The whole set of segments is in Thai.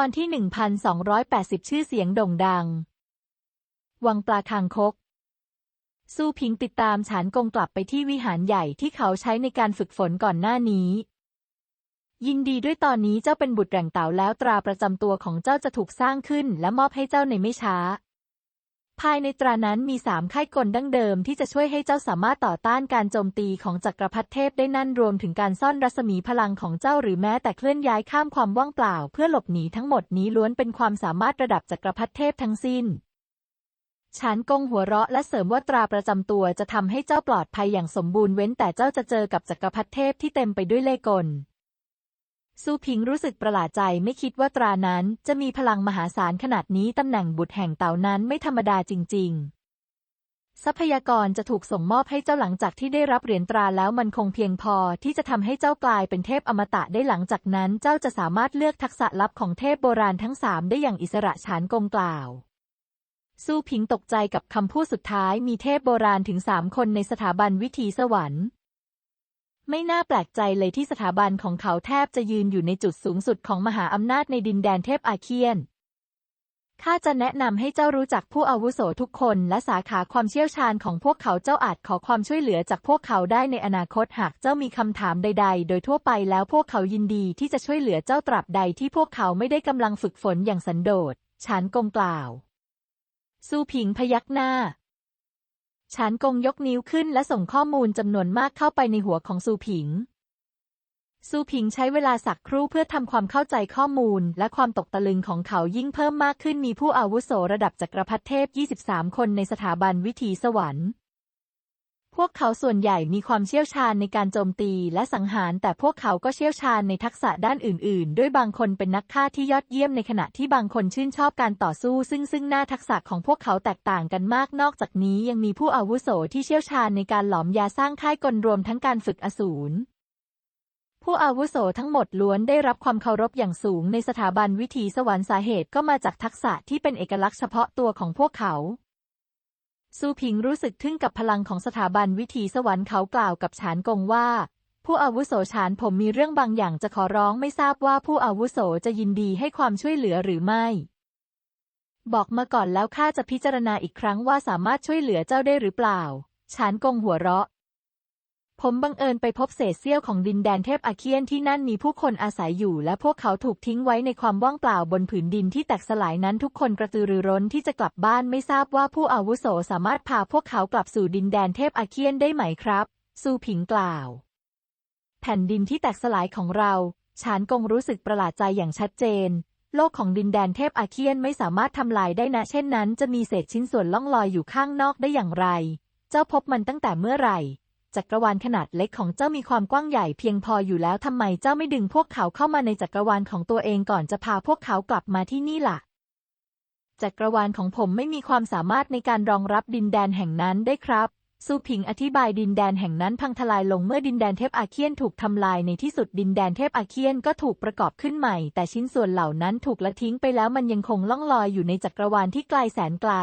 ตอนที่ 1280 ชื่อเสียงโด่งดัง วังปลาคางคก สู้พิงติดตามฉานกงกลับไปที่วิหารใหญ่ที่เขาใช้ในการฝึกฝนก่อนหน้านี้ ยินดีด้วยตอนนี้เจ้าเป็นบุตรแหล่งเต่าแล้วตราประจำตัวของเจ้าจะถูกสร้างขึ้นและมอบให้เจ้าในไม่ช้า ภายในตรานั้นมีสามค่ายกลดั้งเดิมที่จะช่วยให้เจ้าสามารถต่อต้านการโจมตีของจักรพรรดิเทพได้นั่นรวมถึงการซ่อนรัศมีพลังของเจ้าหรือแม้แต่เคลื่อนย้ายข้ามความว่างเปล่า เพื่อหลบหนีทั้งหมดนี้ล้วนเป็นความสามารถระดับจักรพรรดิเทพทั้งสิ้นฉานกงหัวเราะและเสริมว่าตราประจำตัวจะทำให้เจ้าปลอดภัยอย่างสมบูรณ์เว้นแต่เจ้าจะเจอกับจักรพรรดิเทพที่เต็มไปด้วยเล่ห์กล ซูพิงรู้สึกประหลาดใจไม่คิดว่าตรานั้นจะมีพลังมหาศาลขนาดนี้ตำแหน่งบุตรแห่งเต่านั้นไม่ธรรมดาจริง ๆ ทรัพยากรจะถูกส่งมอบให้เจ้าหลังจากที่ได้รับเหรียญตราแล้วมันคงเพียงพอที่จะทำให้เจ้ากลายเป็นเทพอมตะได้หลังจากนั้นเจ้าจะสามารถเลือกทักษะลับของเทพโบราณทั้งสามได้อย่างอิสระฉานกงกล่าวสู้ผิงตกใจกับคำพูดสุดท้ายมีเทพโบราณถึงสามคนในสถาบันวิถีสวรรค์ ไม่น่าแปลกใจเลยที่สถาบันของเขาแทบจะยืนอยู่ในจุดสูงสุดของมหาอำนาจในดินแดนเทพอาเคียน ข้าจะแนะนำให้เจ้ารู้จักผู้อาวุโสทุกคนและสาขาความเชี่ยวชาญของพวกเขาเจ้าอาจขอความช่วยเหลือจากพวกเขาได้ในอนาคตหากเจ้ามีคำถามใด ๆ โดยทั่วไปแล้วพวกเขายินดีที่จะช่วยเหลือเจ้าตราบใดที่พวกเขาไม่ได้กำลังฝึกฝนอย่างสันโดษฉานกงกล่าวสู้ผิงพยักหน้า ฉานกงยกนิ้วขึ้นและส่งข้อมูลจำนวนมากเข้าไปในหัวของซูผิง ซูผิงใช้เวลาสักครู่เพื่อทำความเข้าใจข้อมูล และความตกตะลึงของเขายิ่งเพิ่มมากขึ้นมีผู้อาวุโสระดับจักรพรรดิเทพ 23 คนในสถาบันวิถีสวรรค์ พวกเขาส่วนใหญ่มีความเชี่ยวชาญในการโจมตีและสังหาร แต่พวกเขาก็เชี่ยวชาญในทักษะด้านอื่น ๆ ด้วยบางคนเป็นนักฆ่าที่ยอดเยี่ยมในขณะที่บางคนชื่นชอบการต่อสู้ ซึ่งซึ่งหน้าทักษะของพวกเขาแตกต่างกันมาก นอกจากนี้ยังมีผู้อาวุโสที่เชี่ยวชาญในการหลอมยาสร้างค่ายกลรวมทั้งการฝึกอสูรผู้อาวุโสทั้งหมดล้วนได้รับความเคารพอย่างสูงในสถาบันวิถีสวรรค์สาเหตุก็มาจากทักษะที่เป็นเอกลักษณ์เฉพาะตัวของพวกเขา ซูผิงรู้สึกทึ่งกับพลังของสถาบันวิถีสวรรค์เขากล่าวกับฉานกงว่า ผู้อาวุโสฉานผมมีเรื่องบางอย่างจะขอร้องไม่ทราบว่าผู้อาวุโสจะยินดีให้ความช่วยเหลือหรือไม่ บอกมาก่อนแล้วข้าจะพิจารณาอีกครั้งว่าสามารถช่วยเหลือเจ้าได้หรือเปล่าฉานกงหัวเราะ ผมบังเอิญไปพบเศษเสี้ยวของดินแดนเทพอาเคียนที่นั่นมีผู้คนอาศัยอยู่ และพวกเขาถูกทิ้งไว้ในความว่างเปล่าบนผืนดินที่แตกสลายนั้นทุกคนกระตือรือร้นที่จะกลับบ้านไม่ทราบว่าผู้อาวุโสสามารถพาพวกเขากลับสู่ดินแดนเทพอาเคียนได้ไหมครับ ซูผิงกล่าว แผ่นดินที่แตกสลายของเราฉานกงรู้สึกประหลาดใจอย่างชัดเจน โลกของดินแดนเทพอาเคียนไม่สามารถทำลายได้นะ เช่นนั้น จะมีเศษชิ้นส่วนล่องลอยอยู่ข้างนอกได้อย่างไร เจ้าพบมันตั้งแต่เมื่อไหร่ จักรวาลขนาดเล็กของเจ้ามีความกว้างใหญ่เพียงพออยู่แล้วทำไมเจ้าไม่ดึงพวกเขาเข้ามาในจักรวาลของตัวเองก่อนจะพาพวกเขากลับมาที่นี่ล่ะ จักรวาลของผมไม่มีความสามารถในการรองรับดินแดนแห่งนั้นได้ครับซูผิงอธิบายดินแดนแห่งนั้นพังทลายลงเมื่อดินแดนเทพอาเคียนถูกทำลายในที่สุดดินแดนเทพอาเคียนก็ถูกประกอบขึ้นใหม่ แต่ชิ้นส่วนเหล่านั้นถูกละทิ้งไปแล้วมันยังคงล่องลอยอยู่ในจักรวาลที่ไกลแสนไกล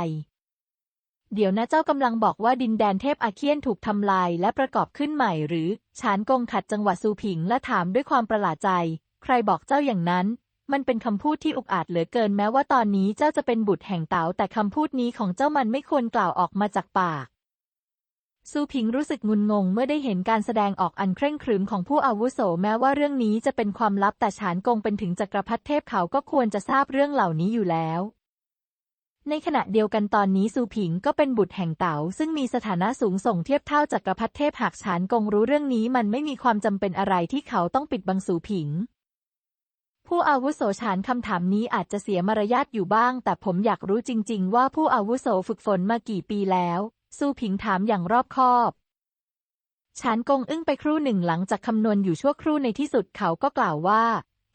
เดี๋ยวนะเจ้ากำลังบอกว่าดินแดนเทพอาเคียนถูกทำลายและประกอบขึ้นใหม่หรือฉานกงขัดจังหวะซูผิงและถามด้วยความประหลาดใจ ใครบอกเจ้าอย่างนั้น มันเป็นคำพูดที่อุกอาจเหลือเกินแม้ว่าตอนนี้เจ้าจะเป็นบุตรแห่งเต๋าแต่คำพูดนี้ของเจ้ามันไม่ควรกล่าวออกมาจากปากซูผิงรู้สึกงุนงงเมื่อได้เห็นการแสดงออกอันเคร่งครึมของผู้อาวุโสแม้ว่าเรื่องนี้จะเป็นความลับแต่ฉานกงเป็นถึงจักรพรรดิเทพเขาก็ควรจะทราบเรื่องเหล่านี้อยู่แล้ว ในขณะเดียวกันตอนนี้ซูผิงก็เป็นบุตรแห่งเต๋าซึ่งมีสถานะสูงส่งเทียบเท่าจักรพรรดิเทพหากฉานกงรู้เรื่องนี้มันไม่มีความจำเป็นอะไรที่เขาต้องปิดบังซูผิง ผู้อาวุโสฉานคำถามนี้อาจจะเสียมารยาทอยู่บ้าง แต่ผมอยากรู้จริง ๆ ว่าผู้อาวุโสฝึกฝนมากี่ปีแล้วซูผิงถามอย่างรอบคอบฉานกงอึ้งไปครู่หนึ่งหลังจากคำนวณอยู่ชั่วครู่ในที่สุดเขาก็กล่าวว่า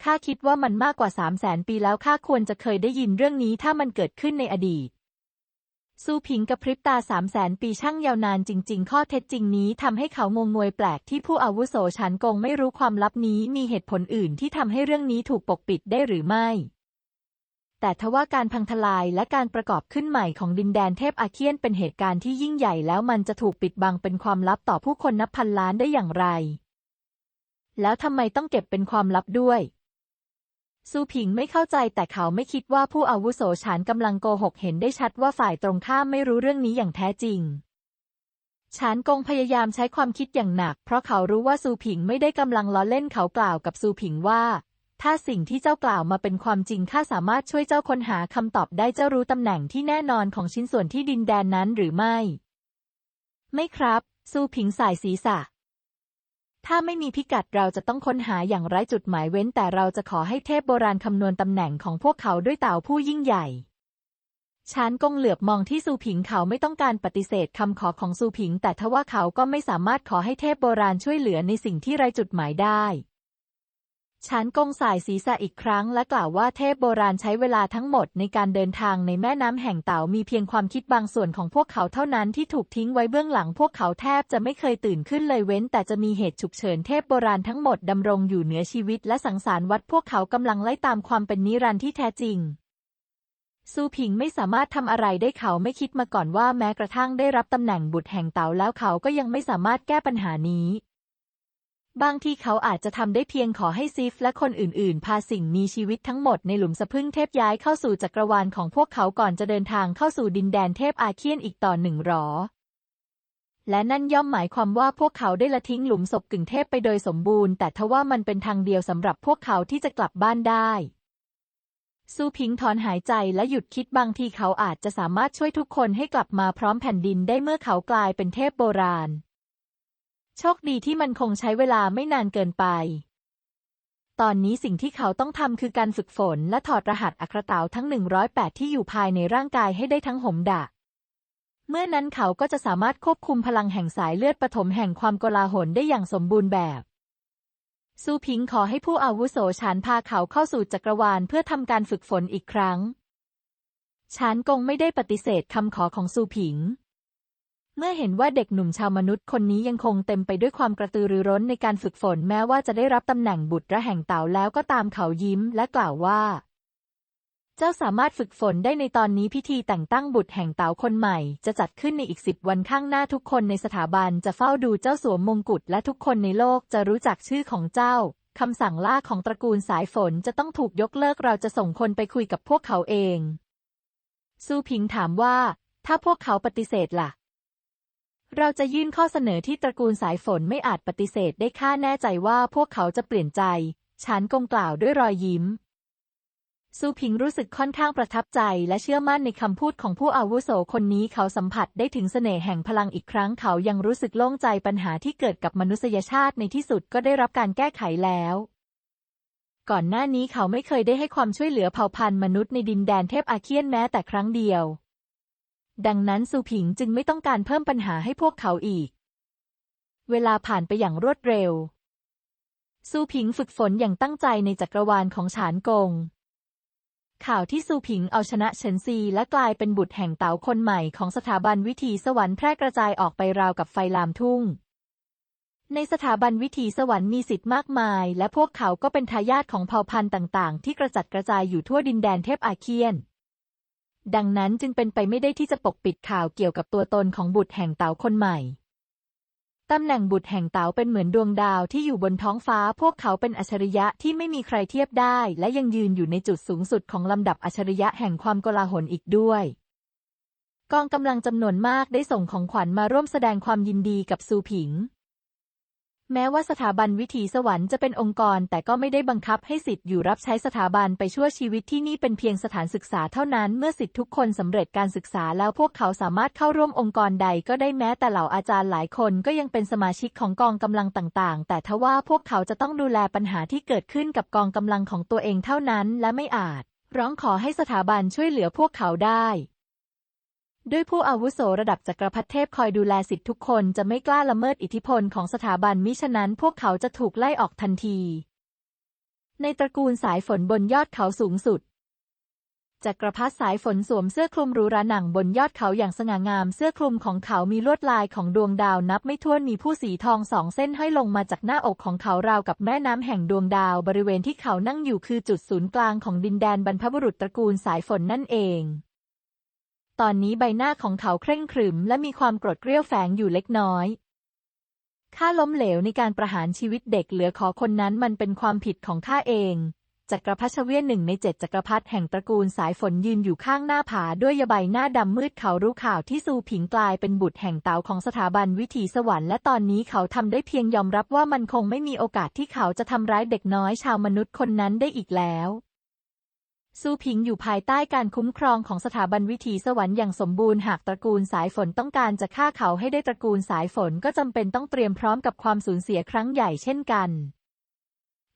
ข้าคิดว่ามันมากกว่าสามแสนปีแล้วข้าควรจะเคยได้ยินเรื่องนี้ถ้ามันเกิดขึ้นในอดีตซูผิงกระพริบตาสามแสนปีช่างยาวนานจริง ๆ ข้อเท็จจริงนี้ทำให้เขางงงวยแปลกที่ผู้อาวุโสฉานกงไม่รู้ความลับนี้มีเหตุผลอื่นที่ทำให้เรื่องนี้ถูกปกปิดได้หรือไม่ แต่ทว่าการพังทลายและการประกอบขึ้นใหม่ของดินแดนเทพอาเคียนเป็นเหตุการณ์ที่ยิ่งใหญ่แล้วมันจะถูกปิดบังเป็นความลับต่อผู้คนนับพันล้านได้อย่างไร แล้วทำไมต้องเก็บเป็นความลับด้วย ซูผิงไม่เข้าใจแต่เขาไม่คิดว่าผู้อาวุโสฉานกำลังโกหกเห็นได้ชัดว่าฝ่ายตรงข้ามไม่รู้เรื่องนี้อย่างแท้จริงฉานกงพยายามใช้ความคิดอย่างหนัก เพราะเขารู้ว่าซูผิงไม่ได้กำลังล้อเล่นเขากล่าวกับซูผิงว่า ถ้าสิ่งที่เจ้ากล่าวมาเป็นความจริงข้าสามารถช่วยเจ้าค้นหาคำตอบได้เจ้ารู้ตำแหน่งที่แน่นอนของชิ้นส่วนที่ดินแดนนั้นหรือไม่ ไม่ครับ ซูผิงสายศีรษะ ถ้าไม่มีพิกัดเราจะต้องค้นหาอย่างไร้จุดหมายเว้น แต่เราจะขอให้เทพโบราณคำนวณตำแหน่งของพวกเขาด้วยเต่าผู้ยิ่งใหญ่ชานกงเหลือบมองที่ซูผิงเขาไม่ต้องการปฏิเสธคำขอของซูผิง แต่ทว่าเขาก็ไม่สามารถขอให้เทพโบราณช่วยเหลือในสิ่งที่ไร้จุดหมายได้ ชานกงสายศีรษะอีกครั้งและกล่าวว่าเทพโบราณใช้เวลาทั้งหมดในการเดินทางในแม่น้ำแห่งเต่ามีเพียงความคิดบางส่วนของพวกเขาเท่านั้นที่ถูกทิ้งไว้เบื้องหลังพวกเขาแทบจะไม่เคยตื่นขึ้นเลยเว้น แต่จะมีเหตุฉุกเฉินเทพโบราณทั้งหมดดำรงอยู่เหนือชีวิตและสังสารวัดพวกเขากำลังไล่ตามความเป็นนิรันดร์ที่แท้จริงซูผิงไม่สามารถทำอะไรได้เขาไม่คิดมาก่อนว่าแม้กระทั่งได้รับตำแหน่งบุตรแห่งเต่าแล้วเขาก็ยังไม่สามารถแก้ปัญหานี้ บางทีเขาอาจจะทำได้เพียงขอให้ซิฟและคนอื่นๆ พาสิ่งมีชีวิตทั้งหมดในหลุมสะพึ่งเทพย้ายเข้าสู่จักรวาลของพวกเขาก่อนจะเดินทางเข้าสู่ดินแดนเทพอาเคียนอีกต่อหนึ่งหรอ และนั่นย่อมหมายความว่าพวกเขาได้ละทิ้งหลุมศพกึ่งเทพไปโดยสมบูรณ์ แต่ทว่ามันเป็นทางเดียวสำหรับพวกเขาที่จะกลับบ้านได้ซูพิงถอนหายใจและหยุดคิดบางทีเขาอาจจะสามารถช่วยทุกคนให้กลับมาพร้อมแผ่นดินได้เมื่อเขากลายเป็นเทพโบราณ โชคดีที่มันคงใช้เวลาไม่นานเกินไป ตอนนี้สิ่งที่เขาต้องทำคือการฝึกฝนและถอดรหัสอัครเตาทั้ง 108 ที่อยู่ภายในร่างกายให้ได้ทั้งหมดะเมื่อนั้นเขาก็จะสามารถควบคุมพลังแห่งสายเลือดปฐมแห่งความโกลาหลได้อย่างสมบูรณ์แบบซูพิงขอให้ผู้อาวุโสฉานพาเขาเข้าสู่จักรวาลเพื่อทำการฝึกฝนอีกครั้งฉานกงไม่ได้ปฏิเสธคำขอของซูผิง เมื่อเห็นว่าเด็กหนุ่มชาวมนุษย์คนนี้ยังคงเต็มไปด้วยความกระตือรือร้นในการฝึกฝนแม้ว่าจะได้รับตำแหน่งบุตรแห่งเต่าแล้วก็ตามเขายิ้มและกล่าวว่า เจ้าสามารถฝึกฝนได้ในตอนนี้พิธีแต่งตั้งบุตรแห่งเต่าคนใหม่ จะจัดขึ้นในอีกสิบวันข้างหน้าทุกคนในสถาบันจะเฝ้าดูเจ้าสวมมงกุฎและทุกคนในโลกจะรู้จักชื่อของเจ้าคำสั่งล่าของตระกูลสายฝนจะต้องถูกยกเลิกเราจะส่งคนไปคุยกับพวกเขาเอง ซูพิงถามว่า ถ้าพวกเขาปฏิเสธล่ะ เราจะยื่นข้อเสนอที่ตระกูลสายฝนไม่อาจปฏิเสธได้ข้าแน่ใจว่าพวกเขาจะเปลี่ยนใจชานกงกล่าวด้วยรอยยิ้ม ซูพิงรู้สึกค่อนข้างประทับใจและเชื่อมั่นในคำพูดของผู้อาวุโสคนนี้เขาสัมผัสได้ถึงเสน่ห์แห่งพลังอีกครั้งเขายังรู้สึกโล่งใจปัญหาที่เกิดกับมนุษยชาติในที่สุดก็ได้รับการแก้ไขแล้วก่อนหน้านี้เขาไม่เคยได้ให้ความช่วยเหลือเผ่าพันธุ์มนุษย์ในดินแดนเทพอาเคียนแม้แต่ครั้งเดียว ดังนั้นซูผิงจึงไม่ต้องการเพิ่มปัญหาให้พวกเขาอีก เวลาผ่านไปอย่างรวดเร็ว ซูผิงฝึกฝนอย่างตั้งใจในจักรวาลของฉานกง ข่าวที่ซูผิงเอาชนะเฉินซีและกลายเป็นบุตรแห่งเต๋าคนใหม่ของสถาบันวิถีสวรรค์แพร่กระจายออกไปราวกับไฟลามทุ่ง ในสถาบันวิถีสวรรค์มีสิทธิ์มากมาย และพวกเขาก็เป็นทายาทของเผ่าพันธุ์ต่าง ๆ ที่กระจัดกระจายอยู่ทั่วดินแดนเทพอาเคียน ดังนั้นจึงเป็นไปไม่ได้ที่จะปกปิดข่าวเกี่ยวกับตัวตนของบุตรแห่งเต๋าคนใหม่ตำแหน่งบุตรแห่งเต๋าเป็นเหมือนดวงดาวที่อยู่บนท้องฟ้า พวกเขาเป็นอัจฉริยะที่ไม่มีใครเทียบได้ และยังยืนอยู่ในจุดสูงสุดของลำดับอัจฉริยะแห่งความโกลาหลอีกด้วย กองกำลังจำนวนมากได้ส่งของขวัญมาร่วมแสดงความยินดีกับซูผิง แม้ว่าสถาบันวิถีสวรรค์จะเป็นองค์กร แต่ก็ไม่ได้บังคับให้สิทธิ์อยู่รับใช้สถาบันไปชั่วชีวิตที่นี่เป็นเพียงสถานศึกษาเท่านั้น เมื่อสิทธิ์ทุกคนสำเร็จการศึกษาแล้วพวกเขาสามารถเข้าร่วมองค์กรใดก็ได้แม้แต่เหล่าอาจารย์หลายคนก็ยังเป็นสมาชิกของกองกำลังต่างๆ แต่ทว่าพวกเขาจะต้องดูแลปัญหาที่เกิดขึ้นกับกองกำลังของตัวเองเท่านั้น และไม่อาจ ร้องขอให้สถาบันช่วยเหลือพวกเขาได้ ด้วยผู้อาวุโสระดับจักรพรรดิเทพคอยดูแลสิทธิทุกคนจะไม่กล้าละเมิดอิทธิพลของสถาบันมิฉะนั้นพวกเขาจะถูกไล่ออกทันที ในตระกูลสายฝนบนยอดเขาสูงสุดจักรพรรดิสายฝนสวมเสื้อคลุมหรูราหนังบนยอดเขาอย่างสง่างาม เสื้อคลุมของเขามีลวดลายของดวงดาวนับไม่ถ้วนมีผู้สีทองสองเส้นห้อยลงมาจากหน้าอกของเขาราวกับแม่น้ำแห่งดวงดาวบริเวณที่เขานั่งอยู่คือจุดศูนย์กลางของดินแดนบรรพบุรุษตระกูลสายฝนนั่นเอง ตอนนี้ใบหน้าของเขาเคร่งขรึม และมีความโกรธเกรี้ยวแฝงอยู่เล็กน้อยข้าล้มเหลวในการประหารชีวิตเด็กเหลือขอคนนั้นมันเป็นความผิดของข้าเองจักรพรรดิเวียนหนึ่งในเจ็ดจักรพรรดิแห่งตระกูลสายฝนยืนอยู่ข้างหน้าผาด้วยยาใบหน้าดำมืดเขารู้ข่าวที่ซูผิงกลายเป็นบุตรแห่งเต๋าของสถาบันวิถีสวรรค์และตอนนี้เขาทำได้เพียงยอมรับว่ามันคงไม่มีโอกาสที่เขาจะทำร้ายเด็กน้อยชาวมนุษย์คนนั้นได้อีกแล้ว ซูผิงอยู่ภายใต้การคุ้มครองของสถาบันวิถีสวรรค์อย่างสมบูรณ์หากตระกูลสายฝนต้องการจะฆ่าเขาให้ได้ตระกูลสายฝนก็จำเป็นต้องเตรียมพร้อมกับความสูญเสียครั้งใหญ่เช่นกัน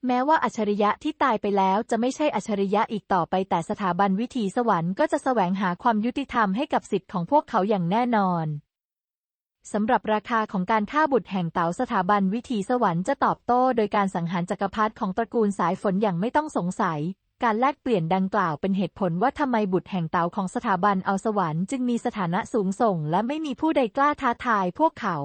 แม้ว่าอัจฉริยะที่ตายไปแล้วจะไม่ใช่อัจฉริยะอีกต่อไปแต่สถาบันวิถีสวรรค์ก็จะแสวงหาความยุติธรรมให้กับสิทธิ์ของพวกเขาอย่างแน่นอนสำหรับราคาของการฆ่าบุตรแห่งเต๋าสถาบันวิถีสวรรค์จะตอบโต้ โดยการสังหารจักรพรรดิของตระกูลสายฝนอย่างไม่ต้องสงสัย การแลกเปลี่ยนดังกล่าวเป็นเหตุผลว่าทำไมบุตรแห่งเต๋าของสถาบันเอาสวรรค์จึงมีสถานะสูงส่ง และไม่มีผู้ใดกล้าท้าทายพวกเขา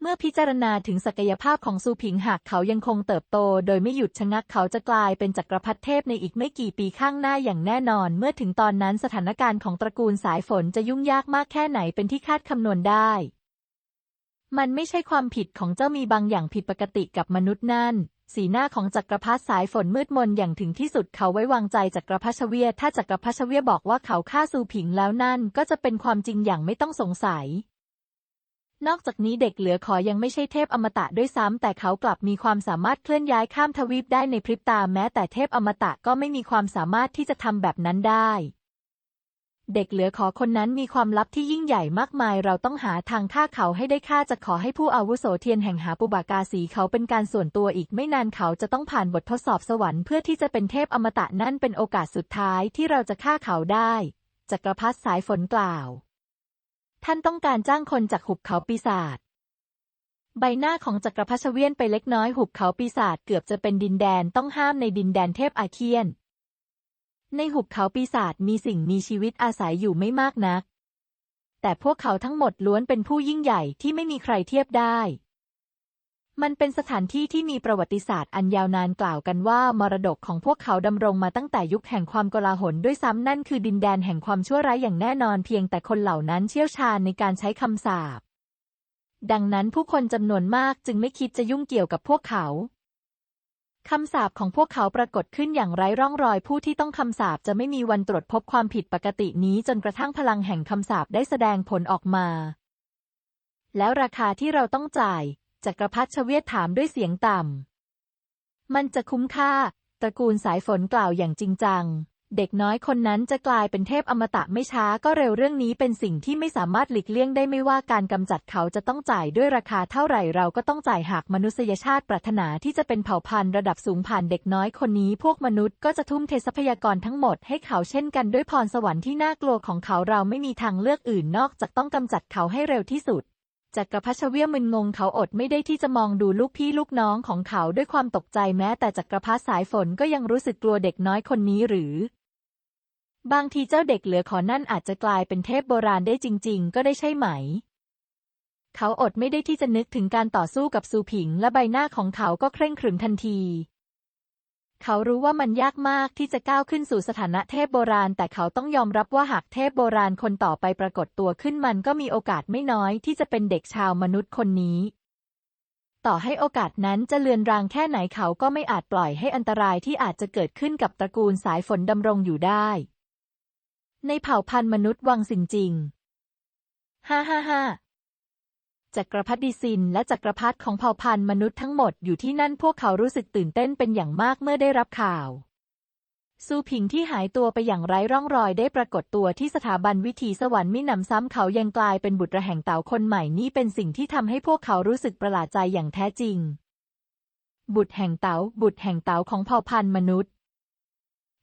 เมื่อพิจารณาถึงศักยภาพของซูผิงหากเขายังคงเติบโต โดยไม่หยุดชะงักเขาจะกลายเป็นจักรพรรดิเทพในอีกไม่กี่ปีข้างหน้าอย่างแน่นอน เมื่อถึงตอนนั้นสถานการณ์ของตระกูลสายฝนจะยุ่งยากมากแค่ไหนเป็นที่คาดคำนวณได้มันไม่ใช่ความผิดของเจ้ามีบางอย่างผิดปกติกับมนุษย์นั่น สีหน้าของจักรพรรดิสายฝนมืดมนอย่างถึงที่สุดเขาไว้วางใจจักรพรรดิเวียถ้าจักรพรรดิเวียบอกว่าเขาฆ่าซูผิงแล้วนั่นก็จะเป็นความจริงอย่างไม่ต้องสงสัย นอกจากนี้เด็กเหลือขอยังไม่ใช่เทพอมตะด้วยซ้ำแต่เขากลับมีความสามารถเคลื่อนย้ายข้ามทวีปได้ในพริบตาแม้แต่เทพอมตะก็ไม่มีความสามารถที่จะทำแบบนั้นได้ เด็กเหลือขอคนนั้นมีความลับที่ยิ่งใหญ่มากมาย เราต้องหาทางฆ่าเขาให้ได้ข้าจะขอให้ผู้อาวุโสเทียนแห่งหาปุบากาสีเขาเป็นการส่วนตัวอีกไม่นานเขาจะต้องผ่านบททดสอบสวรรค์เพื่อที่จะเป็นเทพอมตะนั่นเป็นโอกาสสุดท้ายที่เราจะฆ่าเขาได้จักรพรรดิสายฝนกล่าว ท่านต้องการจ้างคนจากหุบเขาปีศาจใบหน้าของจักรพรรดิเวียนไปเล็กน้อยหุบเขาปีศาจเกือบจะเป็นดินแดนต้องห้ามในดินแดนเทพอาเคียน ในหุบเขาปีศาจมีสิ่งมีชีวิตอาศัยอยู่ไม่มากนัก แต่พวกเขาทั้งหมดล้วนเป็นผู้ยิ่งใหญ่ที่ไม่มีใครเทียบได้ มันเป็นสถานที่ที่มีประวัติศาสตร์อันยาวนานกล่าวกันว่ามรดกของพวกเขาดำรงมาตั้งแต่ยุคแห่งความโกลาหลด้วยซ้ำนั่นคือดินแดนแห่งความชั่วร้ายอย่างแน่นอนเพียงแต่คนเหล่านั้นเชี่ยวชาญในการใช้คำสาปดังนั้นผู้คนจำนวนมากจึงไม่คิดจะยุ่งเกี่ยวกับพวกเขา คำสาปของพวกเขาปรากฏขึ้นอย่างไร้ร่องรอยผู้ที่ต้องคำสาปจะไม่มีวันตรวจพบความผิดปกตินี้จนกระทั่งพลังแห่งคำสาปได้แสดงผลออกมา แล้วราคาที่เราต้องจ่ายจักรพรรดิชเวียตถามด้วยเสียงต่ำมันจะคุ้มค่า ตระกูลสายฝนกล่าวอย่างจริงจัง เด็กน้อยคนนั้นจะกลายเป็นเทพอมตะไม่ช้าก็เร็วเรื่องนี้เป็นสิ่งที่ไม่สามารถหลีกเลี่ยงได้ไม่ว่าการกำจัดเขาจะต้องจ่ายด้วยราคาเท่าไหร่เราก็ต้องจ่ายหากมนุษยชาติปรารถนาที่จะเป็นเผ่าพันธุ์ระดับสูงผ่านเด็กน้อยคนนี้ พวกมนุษย์ก็จะทุ่มเททรัพยากรทั้งหมดให้เขาเช่นกันด้วยพรสวรรค์ที่น่ากลัวของเขาเราไม่มีทางเลือกอื่นนอกจากต้องกำจัดเขาให้เร็วที่สุดจักรพรรดิเวียมึนงงเขาอดไม่ได้ที่จะมองดูลูกพี่ลูกน้องของเขาด้วยความตกใจแม้แต่จักรพรรดิสายฝนก็ยังรู้สึกกลัวเด็กน้อยคนนี้หรือ บางทีเจ้าเด็กเหลือขอนั่นอาจจะกลายเป็นเทพโบราณได้จริง ๆ ก็ได้ใช่ไหม เขาอดไม่ได้ที่จะนึกถึงการต่อสู้กับซูผิง และใบหน้าของเขาก็เคร่งขรึมทันที เขารู้ว่ามันยากมากที่จะก้าวขึ้นสู่สถานะเทพโบราณ แต่เขาต้องยอมรับว่าหากเทพโบราณคนต่อไปปรากฏตัวขึ้นมันก็มีโอกาสไม่น้อยที่จะเป็นเด็กชาวมนุษย์คนนี้ต่อให้โอกาสนั้นจะเลือนรางแค่ไหนเขาก็ไม่อาจปล่อยให้อันตรายที่อาจจะเกิดขึ้นกับตระกูลสายฝนดำรงอยู่ได้ ในเผ่าพันธุ์มนุษย์วังสินจริง ฮ่าฮ่าฮ่าจักรพรรดิซินและจักรพรรดิของเผ่าพันธุ์มนุษย์ทั้งหมดอยู่ที่นั่นพวกเขารู้สึกตื่นเต้นเป็นอย่างมากเมื่อได้รับข่าว ซูผิงที่หายตัวไปอย่างไร้ร่องรอยได้ปรากฏตัวที่สถาบันวิถีสวรรค์มิหนำซ้ำเขายังกลายเป็นบุตรแห่งเต่าคนใหม่นี่เป็นสิ่งที่ทำให้พวกเขารู้สึกประหลาดใจอย่างแท้จริง บุตรแห่งเต๋าบุตรแห่งเต๋าของเผ่าพันธุ์มนุษย์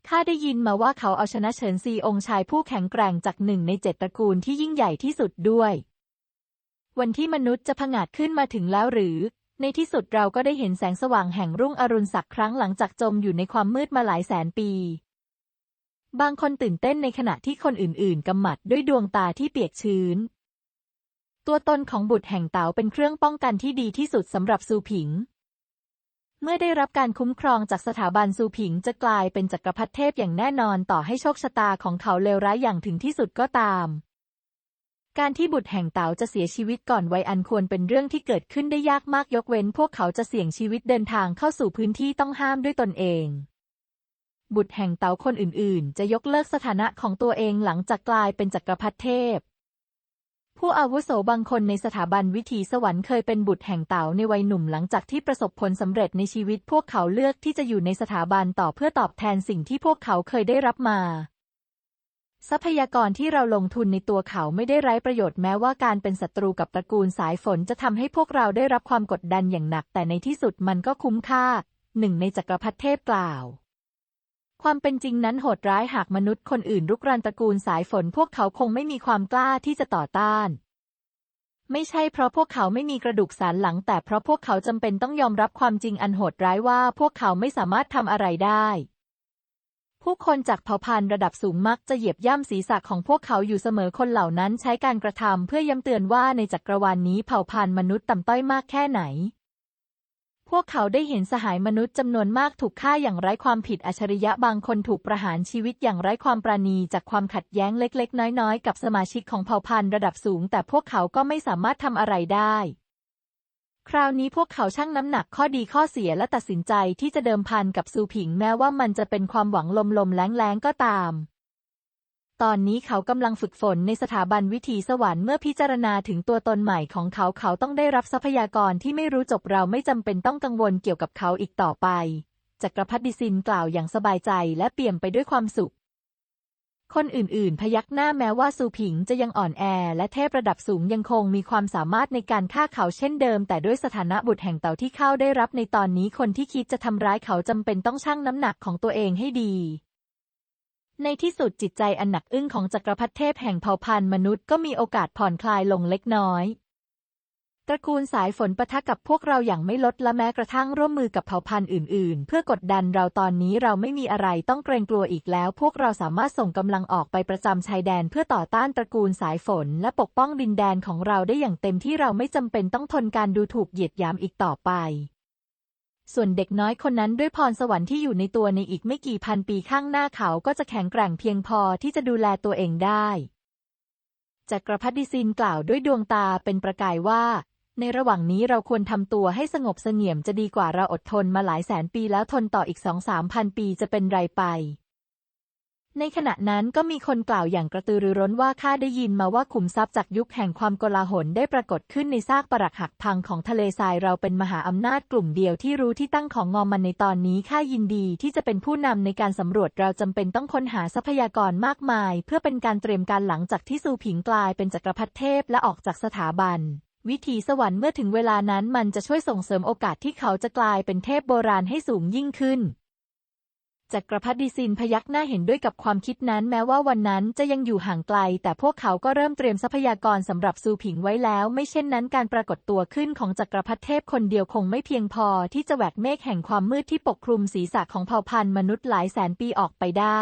ข้าได้ยินมาว่าเขาเอาชนะเฉินซีองค์ชายผู้แข็งแกร่งจากหนึ่งในเจ็ดตระกูลที่ยิ่งใหญ่ที่สุดด้วย วันที่มนุษย์จะผงาดขึ้นมาถึงแล้วหรือ ในที่สุดเราก็ได้เห็นแสงสว่างแห่งรุ่งอรุณสักครั้งหลังจากจมอยู่ในความมืดมาหลายแสนปี บางคนตื่นเต้นในขณะที่คนอื่นๆ กำหมัดด้วยดวงตาที่เปียกชื้น ตัวตนของบุตรแห่งเต๋าเป็นเครื่องป้องกันที่ดีที่สุดสำหรับซูผิง เมื่อได้รับการคุ้มครองจากสถาบันซูผิงจะกลายเป็นจักรพรรดิเทพอย่างแน่นอนต่อให้โชคชะตาของเขาเลวร้ายอย่างถึงที่สุดก็ตาม การที่บุตรแห่งเต๋าจะเสียชีวิตก่อนวัยอันควรเป็นเรื่องที่เกิดขึ้นได้ยากมากยกเว้น พวกเขาจะเสี่ยงชีวิตเดินทางเข้าสู่พื้นที่ต้องห้ามด้วยตนเองบุตรแห่งเต๋าคนอื่นๆ จะยกเลิกสถานะของตัวเองหลังจากกลายเป็นจักรพรรดิเทพ ผู้อาวุโสบางคนในสถาบันวิถีสวรรค์เคยเป็นบุตรแห่งเต๋าในวัยหนุ่มหลังจากที่ประสบผลสำเร็จในชีวิตพวกเขาเลือกที่จะอยู่ในสถาบันต่อเพื่อตอบแทนสิ่งที่พวกเขาเคยได้รับมา ทรัพยากรที่เราลงทุนในตัวเขาไม่ได้ไร้ประโยชน์แม้ว่าการเป็นศัตรูกับตระกูลสายฝนจะทำให้พวกเราได้รับความกดดันอย่างหนัก แต่ในที่สุดมันก็คุ้มค่า หนึ่งในจักรพรรดิเทพกล่าว ความเป็นจริงนั้นโหดร้ายหากมนุษย์คนอื่นรุกรานตระกูลสายฝน พวกเขาคงไม่มีความกล้าที่จะต่อต้าน ไม่ใช่เพราะพวกเขาไม่มีกระดูกสันหลัง แต่เพราะพวกเขาจำเป็นต้องยอมรับความจริงอันโหดร้ายว่าพวกเขาไม่สามารถทำอะไรได้ผู้คนจากเผ่าพันธุ์ระดับสูงมักจะเหยียบย่ำศีรษะของพวกเขาอยู่เสมอคนเหล่านั้นใช้การกระทำเพื่อย้ำเตือนว่าในจักรวาลนนี้เผ่าพันธุ์มนุษย์ต่ำต้อยมากแค่ไหน พวกเขาได้เห็นสหายมนุษย์จำนวนมากถูกฆ่าอย่างไร้ความผิดอัจฉริยะบางคนถูกประหารชีวิตอย่างไร้ความปราณีจากความขัดแย้งเล็กๆ น้อยๆ กับสมาชิกของเผ่าพันธุ์ระดับสูง แต่พวกเขาก็ไม่สามารถทำอะไรได้ คราวนี้พวกเขาชั่งน้ำหนักข้อดีข้อเสียและตัดสินใจที่จะเดิมพันกับซูผิงแม้ว่ามันจะเป็นความหวังลมๆแล้งๆก็ตาม ตอนนี้เขากำลังฝึกฝนในสถาบันวิถีสวรรค์เมื่อพิจารณาถึงตัวตนใหม่ของเขาเขาต้องได้รับทรัพยากรที่ไม่รู้จบเราไม่จำเป็นต้องกังวลเกี่ยวกับเขาอีกต่อไป จักรพรรดิซินกล่าวอย่างสบายใจและเปี่ยมไปด้วยความสุข คนอื่นๆ พยักหน้าแม้ว่าซูผิงจะยังอ่อนแอ และเทพระดับสูงยังคงมีความสามารถในการฆ่าเขาเช่นเดิม แต่ด้วยสถานะบุตรแห่งเต่าที่เข้าได้รับในตอนนี้คนที่คิดจะทำร้ายเขาจำเป็นต้องชั่งน้ำหนักของตัวเองให้ดี ในที่สุดจิตใจอันหนักอึ้งของจักรพรรดิเทพแห่งเผ่าพันธุ์มนุษย์ก็มีโอกาสผ่อนคลายลงเล็กน้อย ตระกูลสายฝนปะทะกับพวกเราอย่างไม่ลดและแม้กระทั่งร่วมมือกับเผ่าพันธุ์อื่น ๆ เพื่อกดดันเราตอนนี้เราไม่มีอะไรต้องเกรงกลัวอีกแล้ว พวกเราสามารถส่งกำลังออกไปประจำชายแดนเพื่อต่อต้านตระกูลสายฝน และปกป้องดินแดนของเราได้อย่างเต็มที่เราไม่จำเป็นต้องทนการดูถูกเหยียดหยามอีกต่อไป ส่วนเด็กน้อยคนนั้นด้วยพรสวรรค์ที่อยู่ในตัวในอีกไม่กี่พันปีข้างหน้าเขาก็จะแข็งแกร่งเพียงพอที่จะดูแลตัวเองได้จักรพรรดิซินกล่าวด้วยดวงตาเป็นประกายว่า ในระหว่างนี้เราควรทำตัวให้สงบเสงี่ยมจะดีกว่าเราอดทนมาหลายแสนปีแล้วทนต่ออีกสองสามพันปีจะเป็นไรไป ในขณะนั้นก็มีคนกล่าวอย่างกระตือรือร้นว่าข้าได้ยินมาว่าขุมทรัพย์จากยุคแห่งความโกลาหลได้ปรากฏขึ้นในซากปรักหักพังของทะเลทรายเราเป็นมหาอำนาจกลุ่มเดียวที่รู้ที่ตั้งของงอมันในตอนนี้ข้ายินดีที่จะเป็นผู้นำในการสำรวจเราจำเป็นต้องค้นหาทรัพยากรมากมาย เพื่อเป็นการเตรียมการหลังจากที่ซูผิงกลายเป็นจักรพรรดิเทพและออกจากสถาบันวิถีสวรรค์เมื่อถึงเวลานั้นมันจะช่วยส่งเสริมโอกาสที่เขาจะกลายเป็นเทพโบราณให้สูงยิ่งขึ้น จักรพรรดิซินพยักหน้าเห็นด้วยกับความคิดนั้นแม้ว่าวันนั้นจะยังอยู่ห่างไกล แต่พวกเขาก็เริ่มเตรียมทรัพยากรสำหรับซูผิงไว้แล้ว ไม่เช่นนั้นการปรากฏตัวขึ้นของจักรพรรดิเทพคนเดียวคงไม่เพียงพอที่จะแหวกเมฆแห่งความมืดที่ปกคลุมศีรษะของเผ่าพันธุ์มนุษย์หลายแสนปีออกไปได้